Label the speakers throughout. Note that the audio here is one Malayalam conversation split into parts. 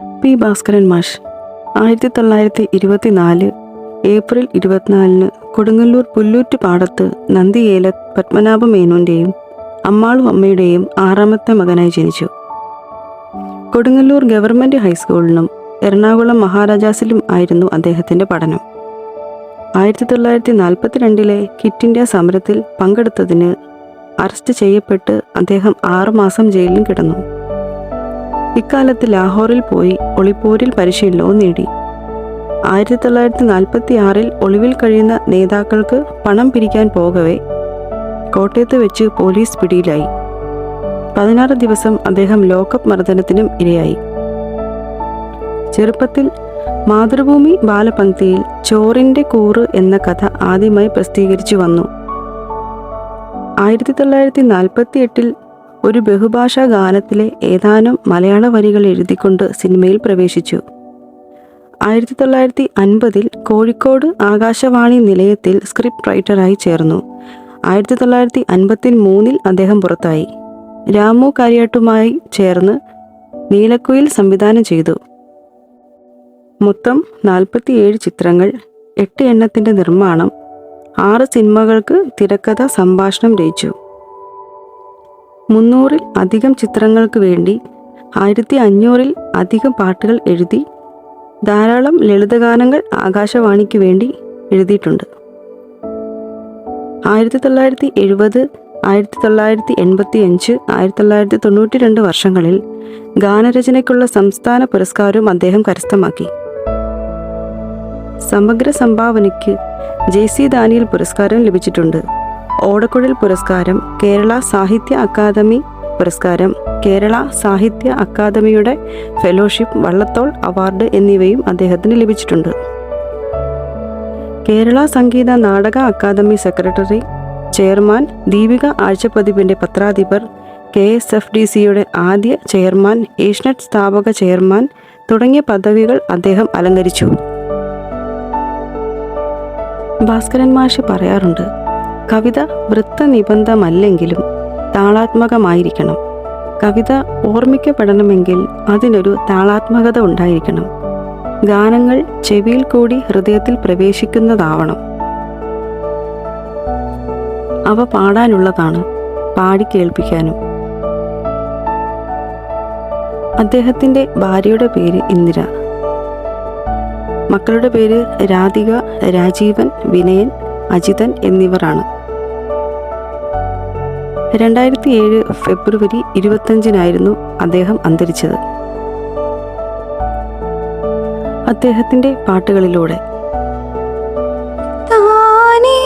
Speaker 1: പി ഭാസ്കരൻ മാഷ്. ആയിരത്തി തൊള്ളായിരത്തി ഇരുപത്തിനാല് ഏപ്രിൽ ഇരുപത്തിനാലിന് കൊടുങ്ങല്ലൂർ പുല്ലൂറ്റ് പാടത്ത് നന്ദിയേല പത്മനാഭ മേനോന്റെയും അമ്മാളും അമ്മയുടെയും ആറാമത്തെ മകനായി ജനിച്ചു. കൊടുങ്ങല്ലൂർ ഗവൺമെന്റ് ഹൈസ്കൂളിലും എറണാകുളം മഹാരാജാസിലും ആയിരുന്നു അദ്ദേഹത്തിന്റെ പഠനം. ആയിരത്തി തൊള്ളായിരത്തി നാൽപ്പത്തിരണ്ടിലെ കിറ്റ് ഇന്ത്യ സമരത്തിൽ പങ്കെടുത്തതിന് അറസ്റ്റ് ചെയ്യപ്പെട്ട് അദ്ദേഹം ആറുമാസം ജയിലിൽ കിടന്നു. ഇക്കാലത്ത് ലാഹോറിൽ പോയി ഒളിപ്പോരിൽ പരിശീലനവും നേടി. ആയിരത്തി തൊള്ളായിരത്തി നാൽപ്പത്തി ആറിൽ ഒളിവിൽ കഴിയുന്ന നേതാക്കൾക്ക് പണം പിരിക്കാൻ പോകവേ കോട്ടയത്ത് വെച്ച് പോലീസ് പിടിയിലായി. പതിനാറ് ദിവസം അദ്ദേഹം ലോക്കപ്പ് മർദ്ദനത്തിനും ഇരയായി. ചെറുപ്പത്തിൽ മാതൃഭൂമി ബാലപംക്തിയിൽ ചോറിന്റെ കൂറ് എന്ന കഥ ആദ്യമായി പ്രസിദ്ധീകരിച്ചു വന്നു. ആയിരത്തി തൊള്ളായിരത്തി നാൽപ്പത്തി എട്ടിൽ ഒരു ബഹുഭാഷാ ഗാനത്തിലെ ഏതാനും മലയാള വരികൾ എഴുതിക്കൊണ്ട് സിനിമയിൽ പ്രവേശിച്ചു. ആയിരത്തി തൊള്ളായിരത്തി അൻപതിൽ കോഴിക്കോട് ആകാശവാണി നിലയത്തിൽ സ്ക്രിപ്റ്റ് റൈറ്ററായി ചേർന്നു. ആയിരത്തി തൊള്ളായിരത്തി അൻപത്തി മൂന്നിൽ അദ്ദേഹം പുറത്തായി. രാമു കാര്യാട്ടുമായി ചേർന്ന് നീലക്കുയിൽ സംവിധാനം ചെയ്തു. മൊത്തം നാൽപ്പത്തിയേഴ് ചിത്രങ്ങൾ എട്ട് എണ്ണത്തിന്റെ നിർമ്മാണം ആറ് സിനിമകൾക്ക് തിരക്കഥ സംഭാഷണം രചിച്ചു. മുന്നൂറിൽ അധികം ചിത്രങ്ങൾക്ക് വേണ്ടി ആയിരത്തി അഞ്ഞൂറിൽ അധികം പാട്ടുകൾ എഴുതി ധാരാളം ലളിതഗാനങ്ങൾ ആകാശവാണിക്ക് വേണ്ടി എഴുതിയിട്ടുണ്ട്. ആയിരത്തി തൊള്ളായിരത്തി എഴുപത് ആയിരത്തി തൊള്ളായിരത്തി എൺപത്തി അഞ്ച് ആയിരത്തി തൊള്ളായിരത്തി തൊണ്ണൂറ്റി രണ്ട് വർഷങ്ങളിൽ ഗാനരചനയ്ക്കുള്ള സംസ്ഥാന പുരസ്കാരവും അദ്ദേഹം കരസ്ഥമാക്കി. സമഗ്ര സംഭാവനയ്ക്ക് ജെ സി ദാനിയൽ പുരസ്കാരം ലഭിച്ചിട്ടുണ്ട്. ഓടക്കുഴൽ പുരസ്കാരം കേരള സാഹിത്യ അക്കാദമി പുരസ്കാരം കേരള സാഹിത്യ അക്കാദമിയുടെ ഫെലോഷിപ്പ് വള്ളത്തോൾ അവാർഡ് എന്നിവയും അദ്ദേഹത്തിന് ലഭിച്ചിട്ടുണ്ട്. Kerala Sangeetha Nataka academy secretary chairman Deepika ആഴ്ചപ്പതിപ്പിന്റെ പത്രാധിപർ കെ എസ് എഫ് ഡി സിയുടെ ആദ്യ ചെയർമാൻ ഏഷ്യനെറ്റ് സ്ഥാപക ചെയർമാൻ തുടങ്ങിയ പദവികൾ അദ്ദേഹം അലങ്കരിച്ചു. ഭാസ്കരൻ മാഷ് പറയാറുണ്ട് കവിത വൃത്തനിബന്ധമല്ലെങ്കിലും താളാത്മകമായിരിക്കണം. കവിത ഓർമ്മിക്കപ്പെടണമെങ്കിൽ അതിനൊരു താളാത്മകത ഉണ്ടായിരിക്കണം. ഗാനങ്ങൾ ചെവിയിൽ കൂടി ഹൃദയത്തിൽ പ്രവേശിക്കുന്നതാവണം. അവ പാടാനുള്ളതാണ് പാടി കേൾപ്പിക്കാനും. അദ്ദേഹത്തിന്റെ ഭാര്യയുടെ പേര് ഇന്ദിര. മക്കളുടെ പേര് രാധിക രാജീവൻ വിനയൻ അജിതൻ എന്നിവരാണ്. രണ്ടായിരത്തി ഏഴ് ഫെബ്രുവരി ഇരുപത്തഞ്ചിനായിരുന്നു അദ്ദേഹം അന്തരിച്ചത്. അദ്ദേഹത്തിന്റെ പാട്ടുകളിലൂടെ.
Speaker 2: താനേ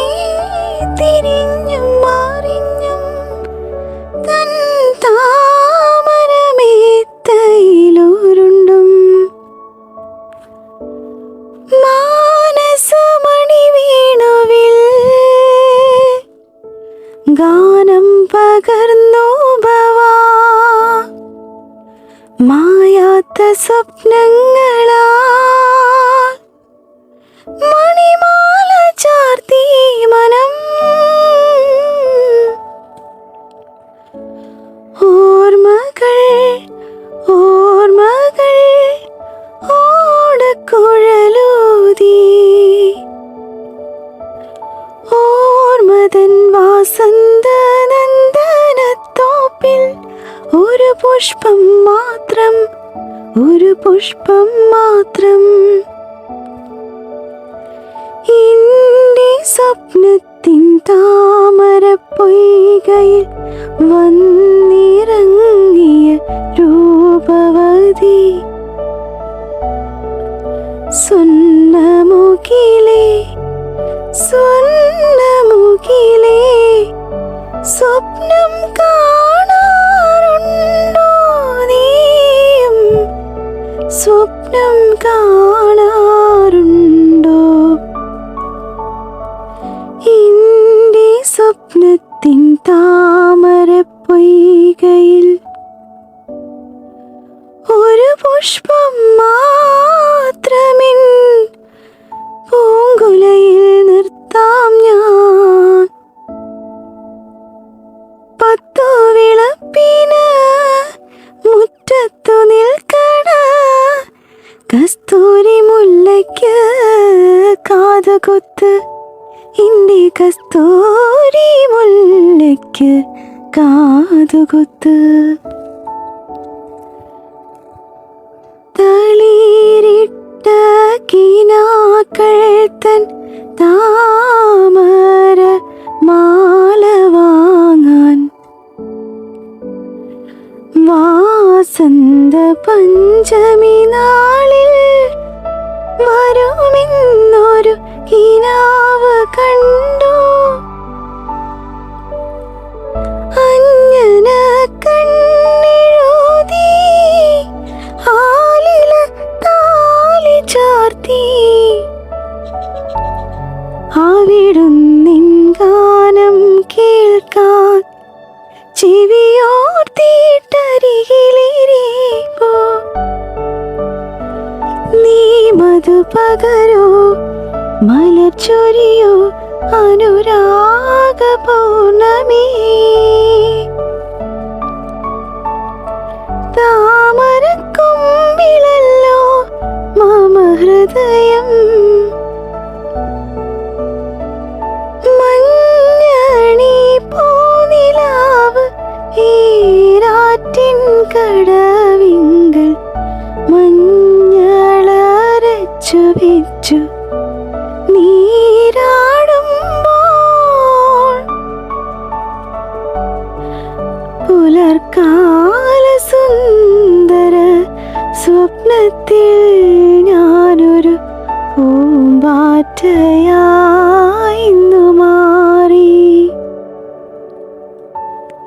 Speaker 2: പകർന്നു മായാത്ത സ്വപ്നങ്ങളാ. മണിമാല ചാർത്തി മനം. ഓർമ്മകൾ ഓർമ്മകൾ ഓടക്കുഴലൂതി. ഓർമ്മതൻ വാസന്ത പുഷ്പം മാത്രം ഒരു പുഷ്പം മാത്രം. എന്റെ സ്വപ്നത്തിൻ താമര പുഷ്പം മാത്രമിൻ പൂങ്കുലയിൽ നിർത്താം ഞാൻ. പത്തു വിളപ്പിന് മുറ്റത്തു നിൽക്കണ കസ്തൂരി മുല്ലയ്ക്ക് കാതുകുത്ത് എന്റെ കസ്തൂരി മുല്ലയ്ക്ക് കാതുകുത്ത്. കിനാക്കൾ തൻ താമര മാല വാങ്ങാൻ. വാസന്ത പഞ്ചമി അവിടുന്നിൻ ഗാനം കേൾക്കാൻ. ചെവിയോർത്തിട്ടരികിലിരിപ്പോ നീ മധു പകരോ മലച്ചൊരിയോ അനുരാഗ പൗർണമി. താമരക്കൊമ്പിളല്ലോ മമ ഹൃദയം ഈരാറ്റിൻ കടവിങ്കൽ മഞ്ഞളരച്ചു വെച്ചു നീരാടുമ്പോൾ പുലർക്കാല സുന്ദര സ്വപ്നത്തിൽ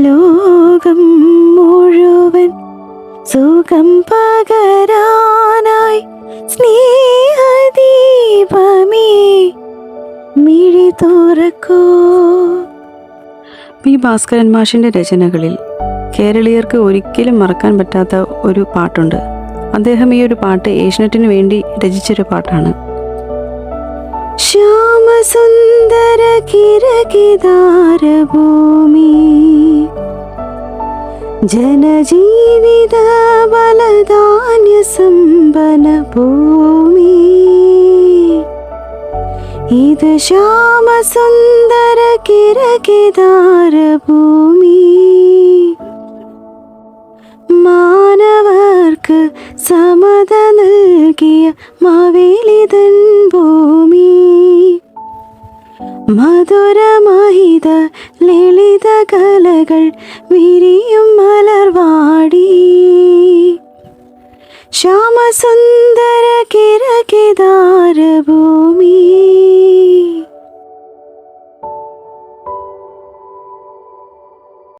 Speaker 2: ലോകം മുഴുവൻ സുഖം പകരാനായി സ്നേഹദീപമേ മിഴി തുറക്കൂ.
Speaker 1: പി ഭാസ്കരൻ മാഷിന്റെ രചനകളിൽ കേരളീയർക്ക് ഒരിക്കലും മറക്കാൻ പറ്റാത്ത ഒരു പാട്ടുണ്ട്. അദ്ദേഹം ഈ ഒരു പാട്ട് ഏഷ്യനെറ്റിന് വേണ്ടി രചിച്ചൊരു പാട്ടാണ്.
Speaker 2: ശ്യാമസുന്ദര കിരകിദാര ഭൂമി ജനജീവിത ബലധാന്യ സമ്പന ഭൂമി. ഇത് ശ്യാമസുന്ദര കിരകിദാര ഭൂമി. മാനവർക്ക് സമത നൽകിയ മവേലിതൻ ഭൂമി. മധുരമഹിത ലളിത കലകൾ വിരിയും മലർവാടി. ശ്യാമസുന്ദര കിരകിതാരഭൂമി.